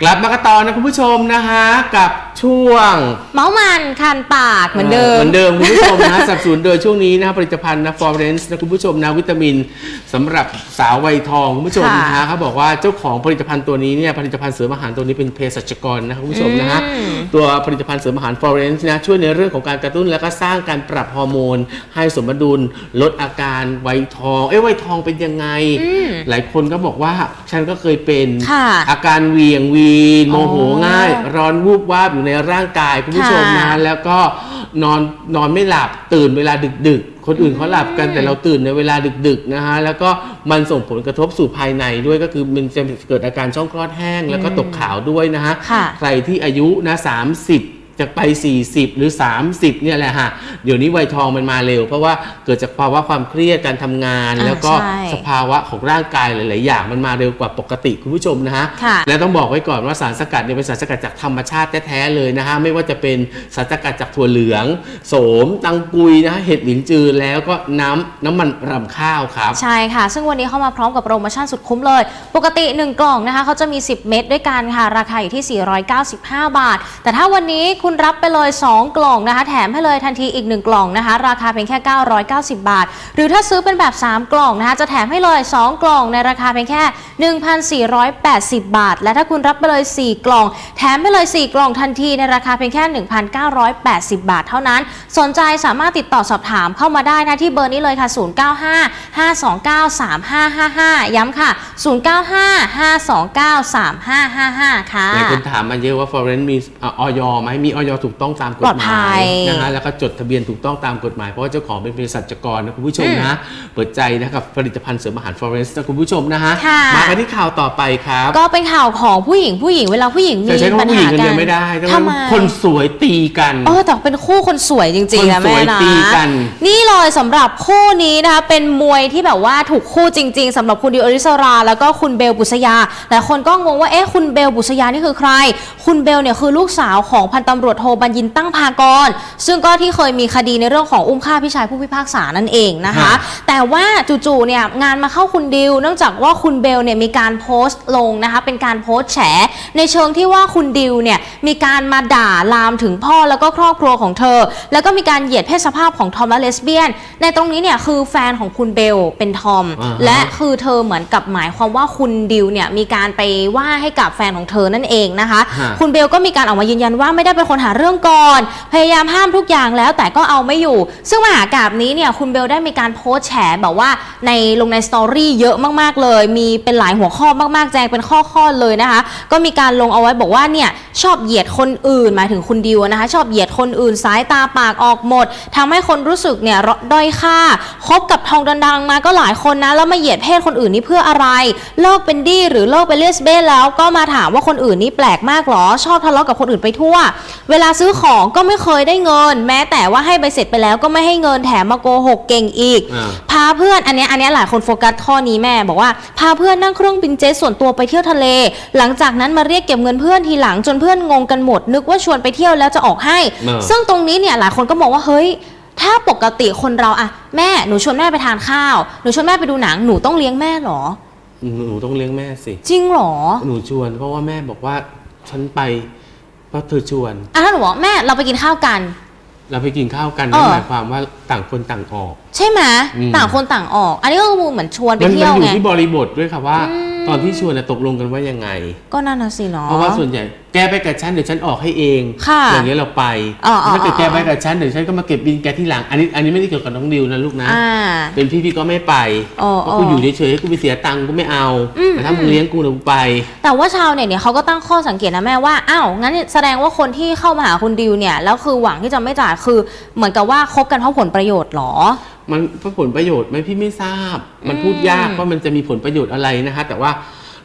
กลับมากันต่อนะคุณผู้ชมนะฮะกับ ช่วง เมาส์มันคันปากเหมือนเดิม เหมือนเดิมคุณผู้ชมนะสนับสนุนโดยช่วงนี้นะผลิตภัณฑ์นะฟอร์เรนซ์นะคุณผู้ชมนะวิตามินสำหรับสาววัยทองคุณผู้ชมค่ะนะเขาบอกว่าเจ้าของผลิตภัณฑ์ตัวนี้เนี่ยผลิตภัณฑ์เสริมอาหารตัวนี้เป็นเภสัชกรนะคุณผู้ชมนะฮะอืมตัวผลิตภัณฑ์เสริมอาหารฟอร์เรนซ์นะช่วยในเรื่องของการกระตุ้นและก็สร้างการปรับฮอร์โมน ให้สมดุลลดอาการวัยทอง เอ้ยวัยทองเป็นยังไงอืมหลายคนก็บอกว่าฉันก็เคยเป็นค่ะอาการเหวียงวีนโมโหอ๋อง่าย ร้อนวูบวาบอยู่ในร่างกายคุณผู้ชมนะค่ะแล้วก็นอนนอนไม่หลับตื่นเวลาดึก ๆ คนอื่นเขาหลับกันแต่เราตื่นในเวลาดึก ๆ นะฮะแล้วก็มันส่งผลกระทบสู่ภายในด้วยก็คือมันจะเกิดอาการช่องคลอดแห้ง แล้วก็ตกขาวด้วยนะฮะค่ะใครที่อายุนะ30 จะไป 40 หรือ 30เนี่ยแหละฮะเดี๋ยวนี้วัยทองมันมาเร็ว เพราะว่าเกิดจากภาวะความเครียดการทำงาน อ่าแล้วก็ใช่สภาวะของร่างกายหลาย ๆ อย่างมันมาเร็วกว่าปกติคุณผู้ชมนะฮะค่ะและต้องบอกไว้ก่อนว่าสารสกัดเนี่ยเป็นสารสกัดจากธรรมชาติแท้ ๆ เลยนะฮะไม่ว่าจะเป็นสารสกัดจากถั่วเหลือง โสม ตังกุยนะฮะเห็ดหลินจือแล้วก็น้ำน้ำมันรำข้าวครับ ใช่ค่ะ ซึ่งวันนี้เข้ามาพร้อมกับโปรโมชั่นสุดคุ้มเลย ปกติ 1 กล่องนะคะเขาจะมี 10 เม็ดด้วยกันค่ะ ราคาอยู่ที่ 495 บาท แต่ถ้าวันนี้คุณุณรับไปเลย 2 กล่องนะคะ แถมให้เลยทันทีอีก 1 กล่องนะคะ ราคาเพียงแค่ 990 บาท หรือถ้าซื้อเป็นแบบ 3 กล่องนะคะ จะแถมให้เลย 2 กล่องในราคาเพียงแค่ 1,480 บาท และถ้าคุณรับไปเลย 4 กล่อง แถมให้เลย 4 กล่องทันทีในราคาเพียงแค่ 1,980 บาท เท่านั้น สนใจสามารถติดต่อสอบถามเข้ามาได้นะที่เบอร์นี้เลยค่ะ 095 529 3555 ย้ำค่ะ 095 529 3555 ค่ะหลายคนถามมาเยอะว่า Foreign มีออยไหมมีออยถูกต้องตามกฎปลอดหภัมายยนะฮะแล้วก็จดทะเบียนถูกต้องตามกฎหมายเพราะว่าเจ้าของเป็นเภสัชกรนะคุณผู้ชมนะ เปิดใจนะครับผลิตภัณฑ์เสริมอาหาร Foreign นะคุณผู้ชมนะฮะค่ะมากันที่ข่าวต่อไปครับ ก็เป็นข่าวของผู้หญิงผู้หญิงเวลาผู้หญิงมีจะใช้คำปัว่าญผู้หญิหางกันกัเดียนวไม่ได้ต้องทำไมคนสวยตีกันเออแต่เป็นคู่คนสวยจริงๆนะคนสวยแม่นะตีกันนี่เลยสำหรับคู่นี้นะคะเป็นมวยที่แบบว่าถูกคู่จริง ๆสำหรับคุณดิวอริสรา แล้วก็คุณเบลบุษยาหลายคนก็งงว่าเอ๊ะคุณเบลบุษยานี่คือใคร คุณเบลเนี่ยคือลูกสาวของพันตำรวจโทบัญญินตั้งพากร ซึ่งก็ที่เคยมีคดีในเรื่องของอุ้มฆ่าพี่ชายผู้พิพากษานั่นเองนะคะฮะแต่ว่าจู่ๆเนี่ยงานมาเข้าคุณดิว เนื่องจากว่าคุณเบลเนี่ยมีการโพสต์ลงนะคะ เป็นการโพสต์แฉ ในเชิงที่ว่าคุณดิวเนี่ยมีการมาด่าลามถึงพ่อแล้วก็ครอบครัวของเธอ แล้วก็มีการเหยียดเพศสภาพของทอมและเลสเบี้ยน ในตรงนี้เนี่ยคือแฟนของคุณเบลเป็นทอม อ่าฮะ และคือเธอเหมือนกับหมายความว่าคุณดิวเนี่ยมีการไปว่าให้กับแฟนของเธอนั่นเองนะคะ ฮะ คุณเบลก็มีการออกมายืนยันว่าไม่ได้เป็นคนหาเรื่องก่อน พยายามห้ามทุกอย่างแล้วแต่ก็เอาไม่อยู่ ซึ่งมหากาบนี้เนี่ยคุณเบลได้มีการโพสต์แฉแบบว่าในลงในสตอรี่เยอะมากๆเลย มีเป็นหลายหัวข้อมากๆแจงเป็นข้อๆเลยนะคะ ก็มีการลงเอาไว้บอกว่าเนี่ยชอบเหยียดคนอื่นหมายถึงคุณดิวนะคะ ชอบเหยียดคนอื่นสายตาปากออกหมดทำให้คนรู้สึกเนี่ยด้อยค่าคบกับทองดังๆมาก็หลายคนนะแล้วมาเหยียดเพศคนอื่นนี่เพื่ออะไร เลิกเป็นดี้หรือเลิกเป็นเลสเบ้แล้วก็มาถามว่าคนอื่นนี่แปลกมากหรอ ชอบทะเลาะกับคนอื่นไปทั่วเวลาซื้อของก็ไม่เคยได้เงิน แม้แต่ว่าให้ใบเสร็จไปแล้วก็ไม่ให้เงินแถมมาโกหกเก่งอีก อ่า พาเพื่อนอันเนี้ยอันเนี้ยหลายคนโฟกัสข้อนี้แม่บอกว่าพาเพื่อนนั่งเครื่องบินเจ็ตส่วนตัวไปเที่ยวทะเล หลังจากนั้นมาเรียกเก็บเงินเพื่อนทีหลังจนเพื่อนงงกันหมด นึกว่าชวนไปเที่ยวแล้วจะออกให้ เออ ซึ่งตรงนี้เนี่ยหลายคนก็มองว่าเฮ้ย ถ้าปกติคนเราอะแม่หนูชวนแม่ไปทานข้าวหนูชวนแม่ไปดูหนังหนูต้องเลี้ยงแม่เหรอ หนูต้องเลี้ยงแม่สิ จริงเหรอ หนูชวนเพราะว่าแม่บอกว่าฉันไป เพราะเธอชวนอะถ้าหนูบอกแม่เราไปกินข้าวกัน เราไปกินข้าวกันเอนั่นอหมายความว่าต่างคนต่างออก ใช่ไหมอืม ต่างคนต่างออก อันนี้ก็คือเหมือนชวนไปมันเที่ยวมันอไงยู่ที่บริบทด้วยค่ะว่า อืม ตอนที่ชวนน่ะตกลงกันว่ายังไง ก็นั่นน่ะสิเนาะเพราะว่าส่วนใหญ่แกไปกับฉันเดี๋ยวฉันออกให้เองค่ะอย่างเงี้ยเราไปอ๋ออ๋อถ้าเกิดแกอ๋อไปกับฉันเดี๋ยวฉันก็มาเก็บบินแกที่หลังอันนี้อันนี้ไม่ได้เกี่ยวกับน้องดิวนะลูกนะอ่าเป็นพี่พี่ก็ไม่ไปอ๋อเพราะกูอยู่เฉยๆให้กูไปเสียตังค์กูไม่เอาอืมแต่ถ้ามึงเลี้ยงกูนะกูไป แต่ว่าชาวเน็ตเนี่ยเขาก็ตั้งข้อสังเกตนะแม่ว่าอ้าวงั้นแสดงว่าคนที่เข้ามาหาคุณดิวเนี่ยแล้วคือหวังที่จะไม่จ่ายคือเหมือนกับว่าคบกันเพราะผลประโยชน์เหรอ มันเพราะผลประโยชน์ไหมพี่ไม่ทราบ มันพูดยากว่ามันจะมีผลประโยชน์อะไรนะคะ แต่ว่า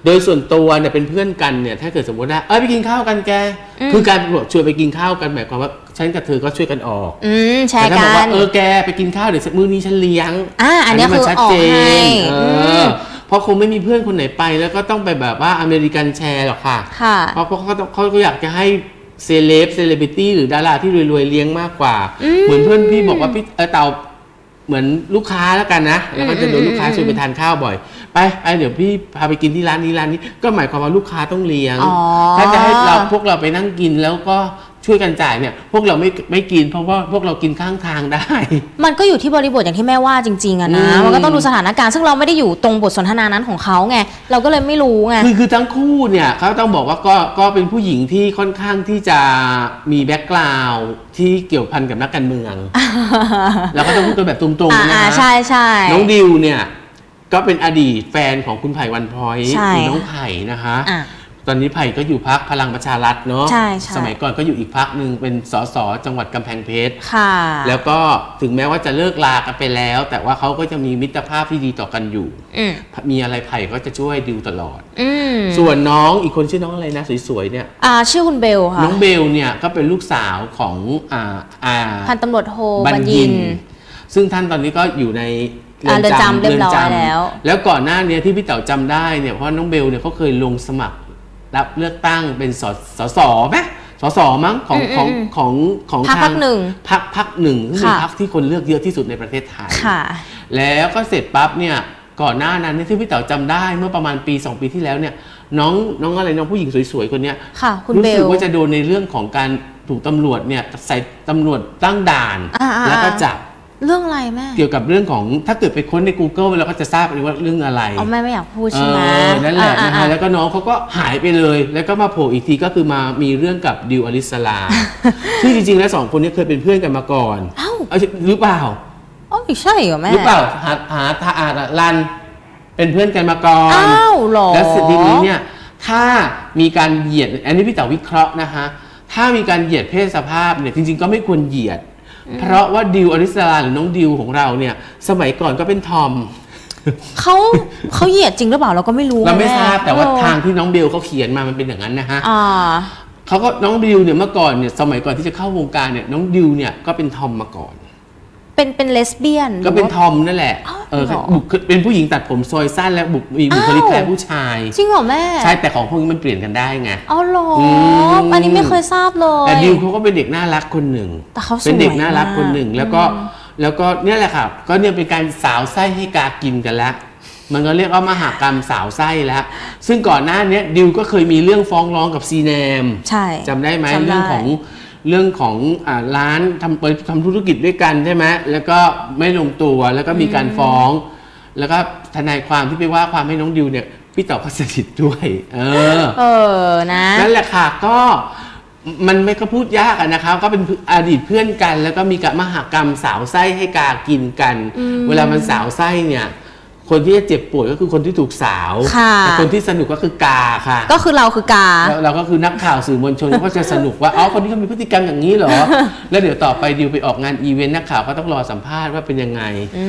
โดยส่วนตัวเนี่ยเป็นเพื่อนกันเนี่ยถ้าเกิดสมมติว่าเอ้ยไปกินข้าวกันแกอืมคือการบอกชวนไปกินข้าวกันหมายความว่าฉันกับเธอก็ช่วยกันออกอืมแชแต่ร์ถ้ากับอกว่านเออแกไปกินข้าวเดี๋ยวมื้อนี้ฉันเลี้ยงอ่าอันเนี้ยมัคือชัดออกเจให้นเออือมเพราะคงไม่มีเพื่อนคนไหนไป แล้วก็ต้องไปแบบว่าอเมริกันแชร์หรอกค่ะค่ะเพราะเขาต้องเขาก็อยากจะให้เซเลบเซเลบริตี้หรือดาราที่รวยๆเลี้ยงมากกว่าอืมเหมือนเพื่อนพี่บอกว่าพี่เออเต่า เหมือนลูกค้าแล้วกันนะ แล้วก็จะโดนลูกค้าชวนไปทานข้าวบ่อย ไปไปเดี๋ยวพี่พาไปกินที่ร้านนี้ร้านนี้ ก็หมายความว่าลูกค้าต้องเลี้ยง อ๋อ ถ้าจะให้เราพวกเราไปนั่งกินแล้วก็ ช่วยกันจ่ายเนี่ยพวกเราไม่ไม่กินเพราะว่าพวกเรากินข้างทางได้ มันก็อยู่ที่บริบทอย่างที่แม่ว่าจริงๆอะนะ อืม มันก็ต้องดูสถานการณ์ซึ่งเราไม่ได้อยู่ตรงบทสนทนานั้นของเขาไง เราก็เลยไม่รู้ไง คือคือทั้งคู่เนี่ยเขาต้องบอกว่าก็ก็เป็นผู้หญิงที่ค่อนข้างที่จะมีแบ็กกราวด์ที่เกี่ยวพันกับนักการเมือง แล้วก็ต้องพูดกันแบบตรงๆนะอ่าคะใช่ใช่ น้องดิวเนี่ยก็เป็นอดีตแฟนของคุณไผ่วันพลอยใช่ คือน้องไผ่นะคะ อะ ตอนนี้ไผ่ก็อยู่พักพลังประชารัฐเนาะใช่ใช่ สมัยก่อนก็อยู่อีกพักหนึ่งเป็นสสจังหวัดกำแพงเพชร ค่ะ แล้วก็ถึงแม้ว่าจะเลิกลากันไปแล้ว แต่ว่าเขาก็จะมีมิตรภาพที่ดีต่อกันอยู่ อืมมีอะไรไผ่ก็จะช่วยดิวตลอด อืมส่วนน้องอีกคนชื่อน้องอะไรนะสวยๆเนี่ย อ่าชื่อคุณเบลค่ะ น้องเบลเนี่ยก็เป็นลูกสาวของอ่าอ่าพันตำรวจโทบับัญญญิญินนซึ่งท่านตอนนี้ก็อยู่ในอ่าเรือนจำเรียบร้อยนจำแล้ว แล้วก่อนหน้าเนี้ที่พี่เต๋าจำได้เนี่ยเพราะน้องเบลเนี่ยเขาเคยลงสมัคร รับเลือกตั้งเป็นสสสไหมสสมั้งของอืมของอืมของของพรรคทางพรรคหนึ่งพักพักหนึ่งซึ่งเป็นค่ะพักที่คนเลือกเยอะที่สุดในประเทศไทยค่ะแล้วก็เสร็จปั๊บเนี่ยก่อนหน้านั้นเนี่ยที่พี่เต๋าจำได้เมื่อประมาณปี 2 ปีที่แล้วเนี่ยน้องน้องอะไรน้องผู้หญิงสวยๆคนเนี้ยค่ะคุณรู้เบสึลกว่าจะโดนในเรื่องของการถูกตำรวจเนี่ยใส่ตำรวจตั้งด่านอ่าๆๆแล้วก็จับ เรื่องอะไรแม่เกี่ยวกับเรื่องของถ้าเกิดไปค้นใน Google เราก็จะทราบเลยว่าเรื่องอะไรเอาแม่ไม่อยากพูดเอใช่ไหมอนั่นแหละอ่านะอ่าฮะแล้วก็น้องเขาก็หายไปเลย แล้วก็มาโผล่อีกทีก็คือมามีเรื่องกับดิวอลิสลาซึ่งจริงๆแล้วสองคนนี้เคยเป็นเพื่อนกันมาก่อนเอ้าเอาหรือเปล่าอ๋อใช่เหรอแม่หรือเปล่าหาหาทาอาดรันเป็นเพื่อนกันมาก่อนอ้าวเหรอแล้วทีนี้เนี่ยถ้ามีการเหยียดอันนี้พี่เต๋าวิเคราะห์นะคะถ้ามีการเหยียดเพศสภาพเนี่ยจริง ๆ ก็ไม่ควรเหยียด เพราะว่าดิวอริสลาหรือน้องดิวของเราเนี่ย สมัยก่อนก็เป็นทอม เขาเขาเหยียดจริงหรือเปล่าเราก็ไม่รู้เราไม่แทราบแต่ว่าเออทางที่น้องเบลเขาเขียนมามันเป็นอย่างนั้นนะฮะอ่าเขาก็น้องดิวเนี่ยเมื่อก่อนเนี่ยสมัยก่อนที่จะเข้าวงการเนี่ยน้องดิวเนี่ยก็เป็นทอมมาก่อน เป็นเป็นเลสเบี้ยนก็เป็นหรือทว่าอมนั่นแหละอ้าวเออเหรอบุคเป็นผู้หญิงตัดผมซอยสั้นและบุคมีบุคลิกอ้าวคล้ายผู้ชาย จริงเหรอแม่ ใช่แต่ของพวกนี้มันเปลี่ยนกันได้ไงอ๋อเหรออืมอันนี้ไม่เคยทราบเลยแต่ดิวเขาก็เป็นเด็กน่ารักคนหนึ่งแต่เขาสวยเป็นเด็กน่ารักคนหนึ่งมากแล้วก็แล้วก็เนี่ยแหละครับ ก็เนี่ยเป็นการสาวไส้ให้กากินกันแล้วมันก็เรียกว่ามหากรรมสาวไส้แล้ว ซึ่งก่อนหน้าเนี้ยดิวก็เคยมีเรื่องฟ้องร้องกับซีแนมใช่จำได้ไหมจำได้เรื่องของ เรื่องของอ่าร้านทำเปิดทำธุรกิจด้วยกันใช่ไหมแล้วก็ไม่ลงตัวแล้วก็มีการฟ้อง แล้วก็ทนายความที่ไปว่าความให้น้องดิวเนี่ยพี่ต่อก็สนิทด้วย เออ เออนะนั่นแหละค่ะก็มันไม่ก็พูดยากอะนะครับ ก็เป็นอดีตเพื่อนกัน แล้วก็มีกับมหากรรมสาวไส้ให้กากินกัน เวลามันสาวไส้เนี่ย คนที่จะเจ็บปวดก็คือคนที่ถูกสาวค่ะ แต่คนที่สนุกก็คือกาค่ะ ก็คือเราคือกาแล้วเราก็คือนักข่าวสื่อมวลชนก็จะสนุกว่า อ๋อ คนนี้เขามีพฤติกรรมอย่างนี้เหรอ แล้วเดี๋ยวต่อไปดิวไปออกงานอีเวนต์นักข่าวก็ต้องรอสัมภาษณ์ว่าเป็นยังไง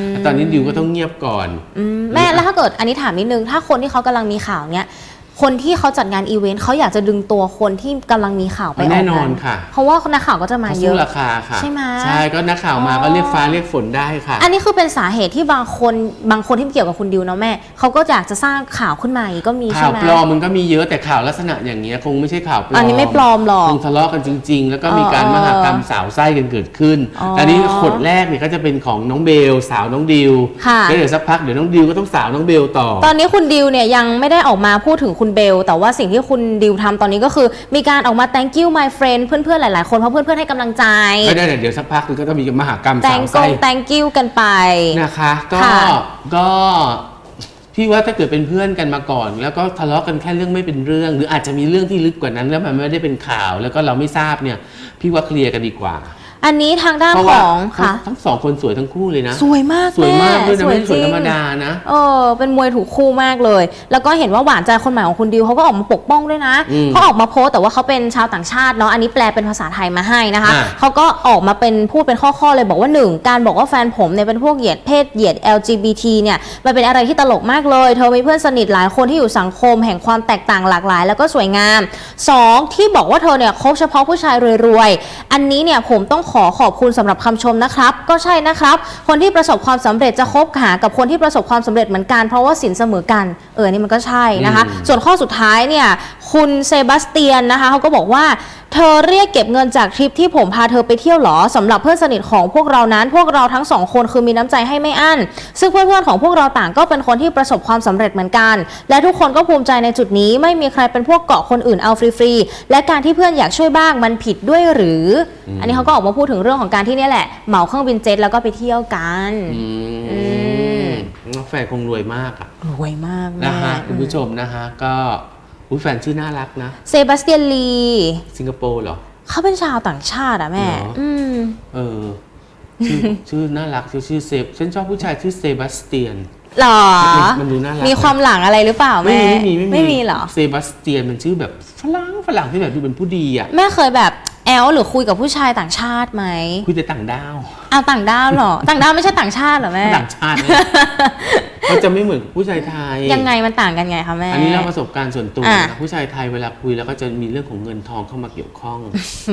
แต่ตอนนี้ดิวก็ต้องเงียบก่อน อืมแม่แล้วถ้าเกิดอันนี้ถามนิดนึง ถ้าคนที่เขากำลังมีข่าวเนี้ย คนที่เขาจัดงานอีเวนต์เขาอยากจะดึงตัวคนที่กำลังมีข่าวไปออกแน่งานนอนค่ะ เพราะว่านักข่าวก็จะมาเขาเยสู้อะราคาค่ะ ใช่ไหมใช่ก็นักข่าวมาอ๋อก็เรียกฟ้าเรียกฝนได้ค่ะ อันนี้คือเป็นสาเหตุที่บางคนบางคนที่เกี่ยวกับคุณดิวเนาะแม่เขาก็อยากจะสร้างข่าวขึ้นมาอย่างนี้ก็มีข่าใช่วไหมปลอมมันก็มีเยอะแต่ข่าวลักษณะอย่างเงี้ยคงไม่ใช่ข่าวปลอมอันนี้ไม่ปลอมหรอกคงทะเลาะกันจริง ๆ แล้วก็มีเออการเออมหากรรมสาวไส้กันเกิดขึ้นอ๋อแต่นี้ขดแรกเนี่ยก็จะเป็นของน้องเบล สาวน้องดิวค่ะแล้วเดี๋ยวสักพักเดี๋ยวน้องดิวก็ต้องสาวน้องเบลต่อ ตอนนี้คุณดิวเนี่ยยังไม่ได้ออกมาพูดถึงคุณเบล แต่ว่าสิ่งที่คุณดิวทำตอนนี้ก็คือ มีการออกมา thank you my friend เพื่อนๆ หลายๆ คนเพราะเพื่อนๆ ให้กำลังใจ ไม่ได้เดี๋ยวสักพักนึงก็ต้องมีมหากรรมสาว thank ไส้ you thank you กันไป นะคะ ก็ค่ะ ก็พี่ว่าถ้าเกิดเป็นเพื่อนกันมาก่อน แล้วก็ทะเลาะกันแค่เรื่องไม่เป็นเรื่อง หรืออาจจะมีเรื่องที่ลึกกว่านั้นแล้วมันไม่ได้เป็นข่าว แล้วก็เราไม่ทราบเนี่ย พี่ว่าเคลียร์กันดีกว่า อันนี้ทางด้านเพราะขว่าองค่ะ ทั้งสองคนสวยทั้งคู่เลยนะ สวยมากสวยมากด้วยนะแไม่ใช่สวยธรรมจงดานะ เออเป็นมวยถูกคู่มากเลย แล้วก็เห็นว่าหวานใจคนใหม่ของคุณดิวเขาก็ออกมาปกป้องด้วยนะอืมเขาออกมาโพสต์แต่ว่าเขาเป็นชาวต่างชาติเนาะอันนี้แปลเป็นภาษาไทยมาให้นะคะอ่าเขาก็ออกมาเป็นพูดเป็นข้อๆเลยบอกว่าหนึ่งการบอกว่าแฟนผมเนี่ยเป็นพวกเหยียดเพศเหยียด LGBT เนี่ยมันเป็นอะไรที่ตลกมากเลย เธอมีเพื่อนสนิทหลายคนที่อยู่สังคม แห่งความแตกต่างหลากหลาย แล้วก็สวยงามสองที่บอกว่าเธอเนี่ยคบเฉพาะผู้ชายรวยๆอันนี้เนี่ยผมต้องขอขอบคุณสำหรับคำชมนะครับ ก็ใช่นะครับ คนที่ประสบความสำเร็จจะคบหากับคนที่ประสบความสำเร็จเหมือนกันเพราะว่าสินเสมอกันเอออนนี่มันก็ใช่นะคะอืมส่วนข้อสุดท้ายเนี่ยคุณเซบาสเตียนนะคะเขาก็บอกว่าเธอเรียกเก็บเงินจากทริปที่ผมพาเธอไปเที่ยวเหรอสำหรับเพื่อนสนิทของพวกเรานั้น พวกเราทั้งสองคนคือมีน้ำใจให้ไม่อั้น ซึ่งเพื่อนๆของพวกเราต่างก็เป็นคนที่ประสบความสำเร็จเหมือนกัน และทุกคนก็ภูมิใจในจุดนี้ ไม่มีใครเป็นพวกเกาะคนอื่นเอาฟรีๆและการที่เพื่อนอยากช่วยบ้างมันผิดด้วยหรือ อันนี้เขาก็ออกมาพูดถึงเรื่องของการที่เนี่ยแหละเหมาเครื่องบินเจ็ตแล้วก็ไปเที่ยวกันอืมแฟนคงรวยมากอะรวยมากแม่นะฮะคุณผู้ชมนะฮะก็ อุ้ยแฟนชื่อน่ารักนะ เซบาสเตียนลี สิงคโปร์เหรอ เขาเป็นชาวต่างชาติอะแม่ เหรออื อืม เออชื่อ ชื่อน่ารักชื่อชื่อเซฟฉันชอบผู้ชายชื่อเซบาสเตียน หรอมันดูน่ารัก มีความหลังอะไรหรือเปล่าไม่แม่มีไม่มีไม่มีเหรอ เซบาสเตียนมันชื่อแบบฝรั่งฝรั่งที่แบบดูเป็นผู้ดีอะ แม่เคยแบบ แอลหรือคุยกับผู้ชายต่างชาติไหมคุยแต่ต่างดาวเอาต่างด้าวเหรอ ต่างด้าวไม่ใช่ต่างชาติเหรอแม่ต่างชาติเนี่ยเขาจะไม่เหมือนกับผู้ชายไทย ยังไงมันต่างกันไงคะแม่ อันนี้เราประสบการณ์ส่วนตัวอะนะผู้ชายไทยเวลาคุยแล้วก็จะมีเรื่องของเงินทองเข้ามาเกี่ยวข้อง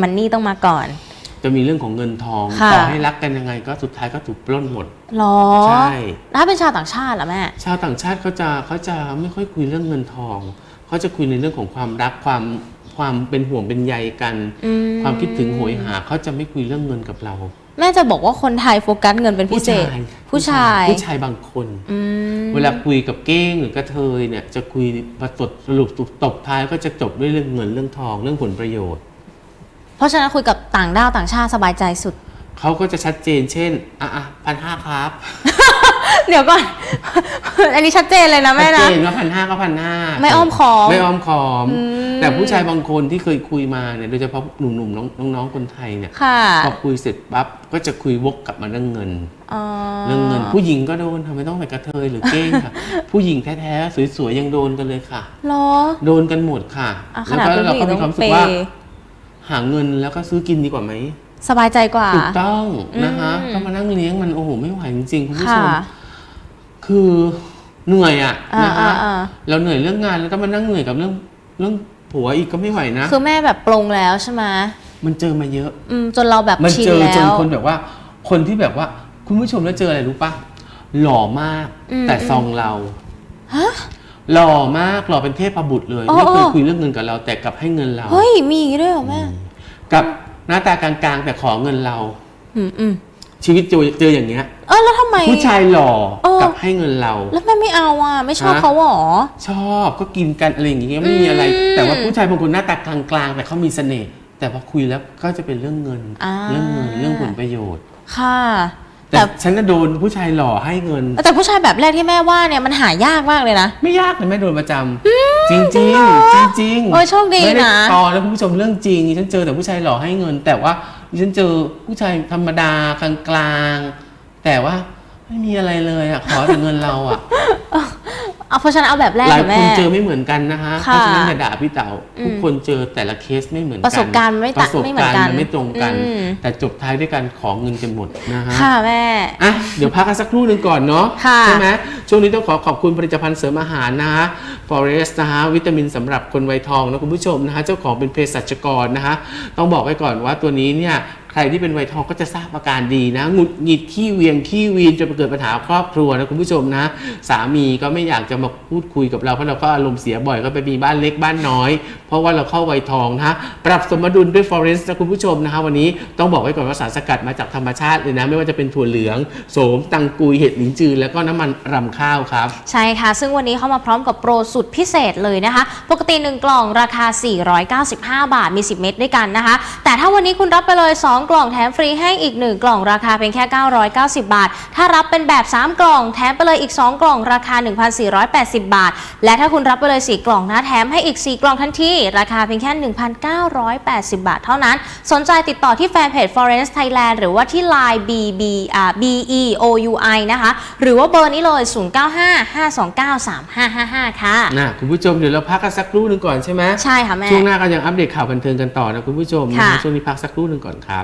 มันนี่ต้องมาก่อน จะมีเรื่องของเงินทองค่ะต่อให้รักกันยังไงก็สุดท้ายก็ถูกปล้นหมดหรอใช่ถ้าเป็นชาวต่างชาติเหรอแม่ชาวต่างชาติเขาจะเขาจะไม่ค่อยคุยเรื่องเงินทองเขาจะคุยในเรื่องของความรักความ ความเป็นห่วงเป็นใยกัน อืมความคิดถึงโหยหาเขาจะไม่คุยเรื่องเงินกับเราแม่จะบอกว่าคนไทยโฟกัสเงินเป็นพิเศษ ผู้ชาย ผู้ชายบางคน อืมเวลาคุยกับเก้งหรือกระเทยเนี่ยจะคุยประสดสรุปตบท้ายก็จะจบด้วยเรื่องเงินเรื่องทองเรื่องผลประโยชน์ เพราะฉะนั้นคุยกับต่างด้าวต่างชาติสบายใจสุด เขาก็จะชัดเจนเช่น อะอะพันห้าครับ เดี๋ยวก่อน อันนี้ชัดเจนเลยนะชัแม่ดนะเจนว่าพันห้าก็พันห้าไม่อ้อมค้อมไม่อ้อมคอม อืม แต่ผู้ชายบางคนที่เคยคุยมาเนี่ยโดยเฉพาะหนุ่มๆน้องน้องๆคนไทยเนี่ยค่ะพอคุยเสร็จปั๊บก็จะคุยวกกลับมาเรื่องเงินอ๋อเรื่องเงิน ผู้หญิงก็โดนทำไมต้องไปกระเทยหรือเก้งค่ะ ผู้หญิงแท้ๆสวยๆยังโดนกันเลยค่ะ เหรอโดนกันหมดค่ะอะขแล้วนาดก็เป็นเราผู้หญิก็งมีต้ควาอมงรู้สึเปกว่าย์หาเงินแล้วก็ซื้อกินดีกว่าไหม สบายใจกว่า ถูกต้องนะคะอืมก็มานั่งเลี้ยงมันโอ้โหไม่ไหวจริงๆคุณผู้ชค่ะมคือเหนื่อยอะอ่านะคะอ่าอ่าเราเหนื่อยเรื่องงานแล้วต้องมานั่งเหนื่อยกับเรื่องเรื่องผัวอีกก็ไม่ไหวนะ คือแม่แบบปลงแล้วใช่ไหมมันเจอมาเยอะ อืมจนเราแบบมันชินเจอแล้จนวคนแบบว่า คนที่แบบว่า คุณผู้ชมแล้วเจออะไรรู้ปะหล่อมากอืมแต่ซองเราหล่อมากหล่อเป็นเทพบุตรเลยอ๋อไม่เคยอ๋อคุยเรื่องเงินกับเราแต่กลับให้เงินเราเฮ้ยมีอย่างงี้ด้วยเหรอแม่กับ หน้าตากลางๆ แต่ขอเงินเรา อืมอืมชีวิตเจอเจออย่างเงี้ย เออแล้วทำไม ผู้ชายหล่อเออ กับให้เงินเรา แล้วแม่ไม่เอาอะ ไม่ชอบฮะ เขาเหรอ ชอบก็กินกันอะไรอย่างเงี้ยไม่มีอะไร อืมแต่ว่าผู้ชายบางคนหน้าตากลางๆ แต่เขามีเสน่ห์แต่พอคุยแล้วก็จะเป็นเรื่องเงิน อ่า เรื่องเงินเรื่องผลประโยชน์ ค่ะ แต่แต่ฉันน่ะโดนผู้ชายหล่อให้เงิน แต่ผู้ชายแบบแรกที่แม่ว่าเนี่ยมันหายากมากเลยนะ ไม่ยากเลยแม่โดนประจำจริงจริงจริงจริงๆโอ้ยโชคดีไม่ได้นะตอแล้วคุณผู้ชมเรื่องจริงฉันเจอแต่ผู้ชายหล่อให้เงิน แต่ว่าฉันเจอผู้ชายธรรมดากลางๆแต่ว่าไม่มีอะไรเลยอะขอแต่เงินเราอะ เอาเพราะฉะนั้นเอาแบบแรกหลายกับคแม่นเจอไม่เหมือนกันนะคะเพค่ะราะฉะนั้นอย่าด่าพี่เต๋าอืมทุกคนเจอแต่ละเคสไม่เหมือนกัน ประสบการณ์ไม่ปตะระสบไม่เหมือการนณ์กันมันไม่ตรงกันอืมแต่จบท้ายด้วยการขอเงินกันหมดนะฮะค่ะแม่อะเดี๋ยวพักกันสักครู่หนึ่งก่อนเนาะค่ะใช่ไหมช่วงนี้ต้องขอขอบคุณผลิตภัณฑ์เสริมอาหารนะฮะ Forest นะฮะวิตามินสำหรับคนวัยทองนะคุณผู้ชมนะฮะเจ้าของเป็นเภสัชกรนะฮะต้องบอกไว้ก่อนว่าตัวนี้เนี่ย ใครที่เป็นวัยทองก็จะทราบอาการดีนะหงุดหงิดขี้เวียงขี้วีนจนเกิดปัญหาครอบครัวนะคุณผู้ชมนะ สามีก็ไม่อยากจะมาพูดคุยกับเราเพราะเราก็อารมณ์เสียบ่อยก็ไปมีบ้านเล็กบ้านน้อย เพราะว่าเราเข้าวัยทองนะปรับสมดุลด้วย Forest นะคุณผู้ชมนะฮะวันนี้ต้องบอกไว้ก่อนว่าสารสกัดมาจากธรรมชาติเลยนะ ไม่ว่าจะเป็นถั่วเหลือง โสม ตังกุยเห็ดหลินจือ แล้วก็น้ำมันรำข้าวครับ ใช่ค่ะ ซึ่งวันนี้เข้ามาพร้อมกับโปรสุดพิเศษเลยนะคะ ปกติ 1 กล่องราคา 495 บาทมี 10 เม็ดด้วยกันนะคะ แต่ถ้าวันนี้คุณรับไปเลย 2กล่องแถมฟรีให้อีก 1 กล่องราคาเพียงแค่ 990 บาท ถ้ารับเป็นแบบ 3 กล่องแถมไปเลยอีก 2 กล่องราคา 1,480 บาท และถ้าคุณรับไปเลย 4 กล่องนะแถมให้อีก 4 กล่องทันทีราคาเพียงแค่ 1,980 บาท เท่านั้น สนใจติดต่อที่แฟนเพจ Forest Thailand หรือว่าที่ Line BB อ่า BEOUI นะคะ หรือว่าเบอร์นี้เลย 0955293555 ค่ะนะคุณผู้ชมเดี๋ยวเราพักกันสักครู่หนึ่งก่อนใช่ไหมใช่ค่ะแม่ ช่วงหน้าก็ยังอัปเดตข่าวบันเทิงกันต่อนะคุณผู้ชมนะค่ะฮะช่วงนี้พักสักครู่หนึ่งก่อนครับ